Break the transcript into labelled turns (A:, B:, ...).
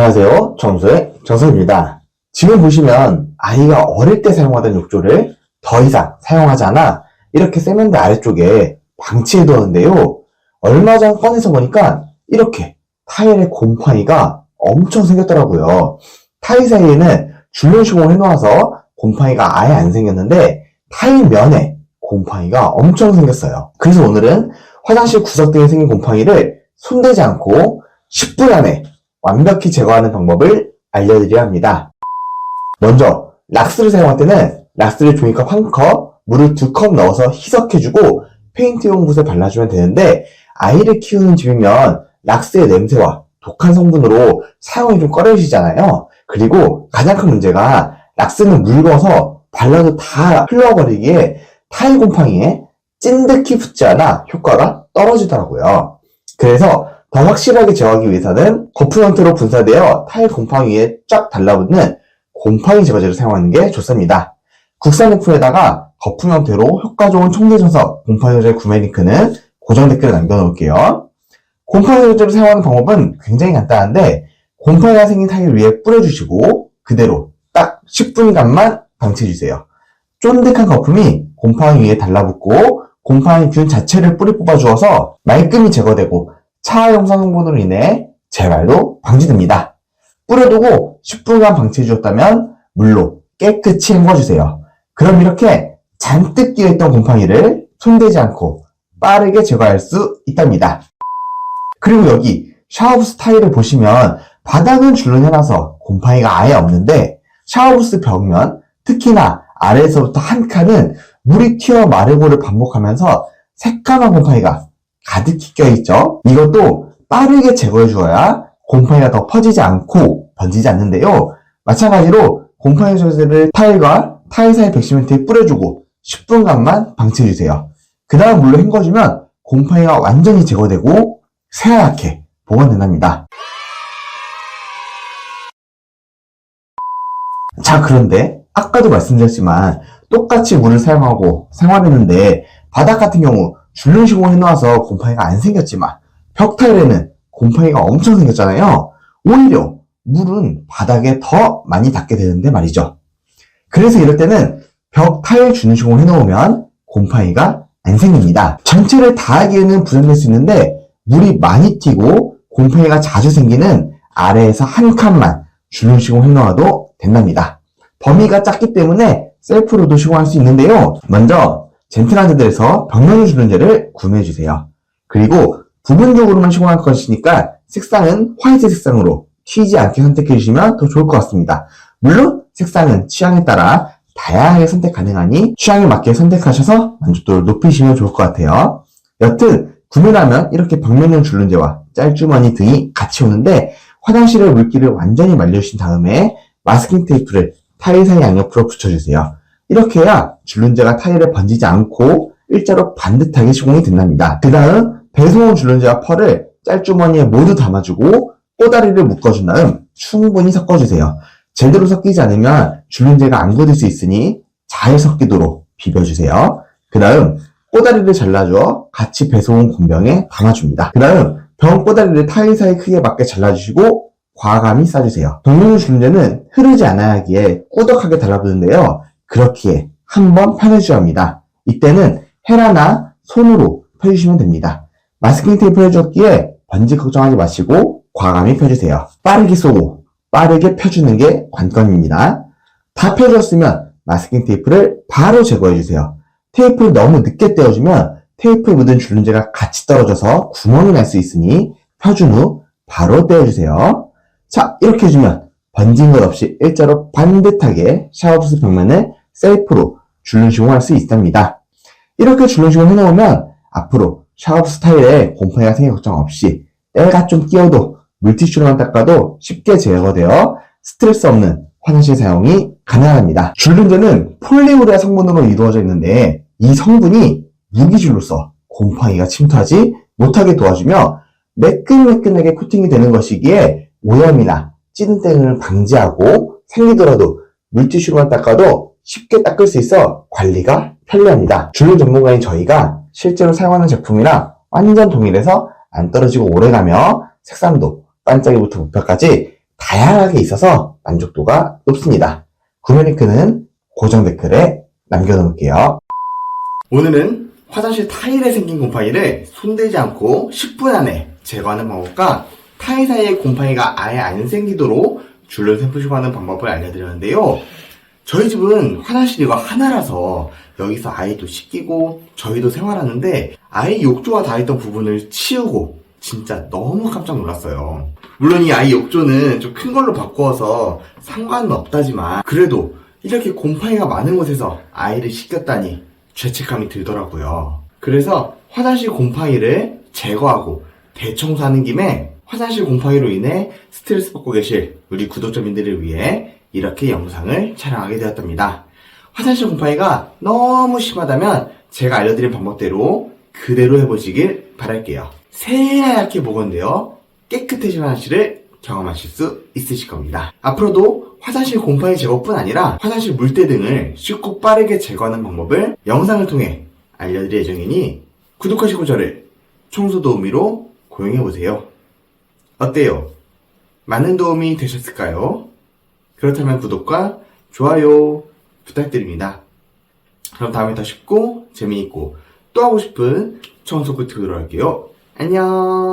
A: 안녕하세요. 청소의 정서입니다. 지금 보시면 아이가 어릴 때 사용하던 욕조를 더 이상 사용하지 않아 이렇게 세면대 아래쪽에 방치해 두었는데요. 얼마 전 꺼내서 보니까 이렇게 타일에 곰팡이가 엄청 생겼더라고요. 타일 사이에는 줄눈 시공을 해놓아서 곰팡이가 아예 안 생겼는데 타일 면에 곰팡이가 엄청 생겼어요. 그래서 오늘은 화장실 구석 등에 생긴 곰팡이를 손대지 않고 10분 안에 완벽히 제거하는 방법을 알려드려야 합니다. 먼저 락스를 사용할 때는 락스를 종이컵 한 컵, 물을 두 컵 넣어서 희석해주고 페인트용 붓에 발라주면 되는데 아이를 키우는 집이면 락스의 냄새와 독한 성분으로 사용이 좀 꺼려지잖아요. 그리고 가장 큰 문제가 락스는 묽어서 발라도 다 흘러버리기에 타일 곰팡이에 찐득히 붙지 않아 효과가 떨어지더라고요. 그래서 더 확실하게 제거하기 위해서는 거품 형태로 분사되어 타일 곰팡이 위에 쫙 달라붙는 곰팡이 제거제를 사용하는 게 좋습니다. 국산 제품에다가 거품 형태로 효과 좋은 청대전서 곰팡이 제거제 구매 링크는 고정 댓글에 남겨놓을게요. 곰팡이 제거제를 사용하는 방법은 굉장히 간단한데 곰팡이가 생긴 타일 위에 뿌려주시고 그대로 딱 10분간만 방치해주세요. 쫀득한 거품이 곰팡이 위에 달라붙고 곰팡이 균 자체를 뿌리 뽑아주어서 말끔히 제거되고 차 용산 성분으로 인해 재발도 방지됩니다. 뿌려두고 10분간 방치해주었다면 물로 깨끗이 헹궈주세요. 그럼 이렇게 잔뜩 끼어있던 곰팡이를 손대지 않고 빠르게 제거할 수 있답니다. 그리고 여기 샤워부스 타일을 보시면 바닥은 줄눈해놔서 곰팡이가 아예 없는데 샤워부스 벽면 특히나 아래에서부터 한 칸은 물이 튀어 마르고를 반복하면서 새까만 곰팡이가 가득히 껴있죠. 이것도 빠르게 제거해 주어야 곰팡이가 더 퍼지지 않고 번지지 않는데요. 마찬가지로 곰팡이 소재를 타일과 타일 사이 백시멘트에 뿌려주고 10분간만 방치해 주세요. 그 다음 물로 헹궈주면 곰팡이가 완전히 제거되고 새하얗게 보관된답니다. 자, 그런데 아까도 말씀드렸지만 똑같이 물을 사용하고 생활했는데 바닥 같은 경우 줄눈 시공을 해놓아서 곰팡이가 안 생겼지만 벽 타일에는 곰팡이가 엄청 생겼잖아요. 오히려 물은 바닥에 더 많이 닿게 되는데 말이죠. 그래서 이럴 때는 벽 타일 줄눈 시공을 해놓으면 곰팡이가 안 생깁니다. 전체를 다 하기에는 부담될 수 있는데 물이 많이 튀고 곰팡이가 자주 생기는 아래에서 한 칸만 줄눈 시공 해놓아도 된답니다. 범위가 작기 때문에 셀프로도 시공할 수 있는데요. 먼저 젠틀한 데들에서 벽면 주름제를 구매해주세요. 그리고 부분적으로만 시공할 것이니까 색상은 화이트 색상으로 튀지 않게 선택해주시면 더 좋을 것 같습니다. 물론 색상은 취향에 따라 다양하게 선택 가능하니 취향에 맞게 선택하셔서 만족도를 높이시면 좋을 것 같아요. 여튼 구매를 하면 이렇게 벽면용 줄눈제와 짤주머니 등이 같이 오는데 화장실의 물기를 완전히 말려주신 다음에 마스킹 테이프를 타일 사이 양옆으로 붙여주세요. 이렇게 해야 줄눈제가 타일에 번지지 않고 일자로 반듯하게 시공이 된답니다. 그 다음 배송온 줄눈제와 펄을 짤주머니에 모두 담아주고 꼬다리를 묶어준 다음 충분히 섞어주세요. 제대로 섞이지 않으면 줄눈제가 안 굳을 수 있으니 잘 섞이도록 비벼주세요. 그 다음 꼬다리를 잘라줘 같이 배송온 곤병에 담아줍니다. 그 다음 병 꼬다리를 타일 사이 크기에 맞게 잘라주시고 과감히 싸주세요. 동물 줄눈제는 흐르지 않아야 하기에 꾸덕하게 달라붙는데요. 그렇기에 한번 펴내줘야 합니다. 이때는 헤라나 손으로 펴주시면 됩니다. 마스킹 테이프 해줬기에 번지 걱정하지 마시고 과감히 펴주세요. 빠르게 쏘고 빠르게 펴주는 게 관건입니다. 다 펴줬으면 마스킹 테이프를 바로 제거해주세요. 테이프를 너무 늦게 떼어주면 테이프에 묻은 줄눈제가 같이 떨어져서 구멍이 날 수 있으니 펴준 후 바로 떼어주세요. 자, 이렇게 해주면 번진 것 없이 일자로 반듯하게 샤워부스 벽면을 셀프로 줄눈 시공할 수 있답니다. 이렇게 줄눈 시공 해놓으면 앞으로 샤워부스 타일에 곰팡이가 생길 걱정 없이 때가 좀 끼어도 물티슈로만 닦아도 쉽게 제거되어 스트레스 없는 화장실 사용이 가능합니다. 줄눈제는 폴리우레아 성분으로 이루어져 있는데 이 성분이 무기줄로서 곰팡이가 침투하지 못하게 도와주며 매끈매끈하게 코팅이 되는 것이기에 오염이나 찐땡을 방지하고 생기더라도 물티슈로만 닦아도 쉽게 닦을 수 있어 관리가 편리합니다. 줄눈 전문가인 저희가 실제로 사용하는 제품이랑 완전 동일해서 안 떨어지고 오래가며 색상도 반짝이부터 무표까지 다양하게 있어서 만족도가 높습니다. 구매 링크는 고정 댓글에 남겨놓을게요. 오늘은 화장실 타일에 생긴 곰팡이를 손대지 않고 10분 안에 제거하는 방법과 타일 사이에 곰팡이가 아예 안 생기도록 줄을 세푸시고 하는 방법을 알려드렸는데요. 저희 집은 화장실이 하나라서 여기서 아이도 씻기고 저희도 생활하는데 아이 욕조가 닿았던 부분을 치우고 진짜 너무 깜짝 놀랐어요. 물론 이 아이 욕조는 좀 큰 걸로 바꾸어서 상관은 없다지만 그래도 이렇게 곰팡이가 많은 곳에서 아이를 씻겼다니 죄책감이 들더라고요. 그래서 화장실 곰팡이를 제거하고 대청소하는 김에 화장실 곰팡이로 인해 스트레스 받고 계실 우리 구독자님들을 위해 이렇게 영상을 촬영하게 되었답니다. 화장실 곰팡이가 너무 심하다면 제가 알려드린 방법대로 그대로 해보시길 바랄게요. 새하얗게 보건되어 깨끗해진 화장실을 경험하실 수 있으실 겁니다. 앞으로도 화장실 곰팡이 제거뿐 아니라 화장실 물때 등을 쉽고 빠르게 제거하는 방법을 영상을 통해 알려드릴 예정이니 구독하시고 저를 청소 도우미로 고용해보세요. 어때요? 많은 도움이 되셨을까요? 그렇다면 구독과 좋아요 부탁드립니다. 그럼 다음에 더 쉽고 재미있고 또 하고 싶은 청소 꿀팁으로 할게요. 안녕!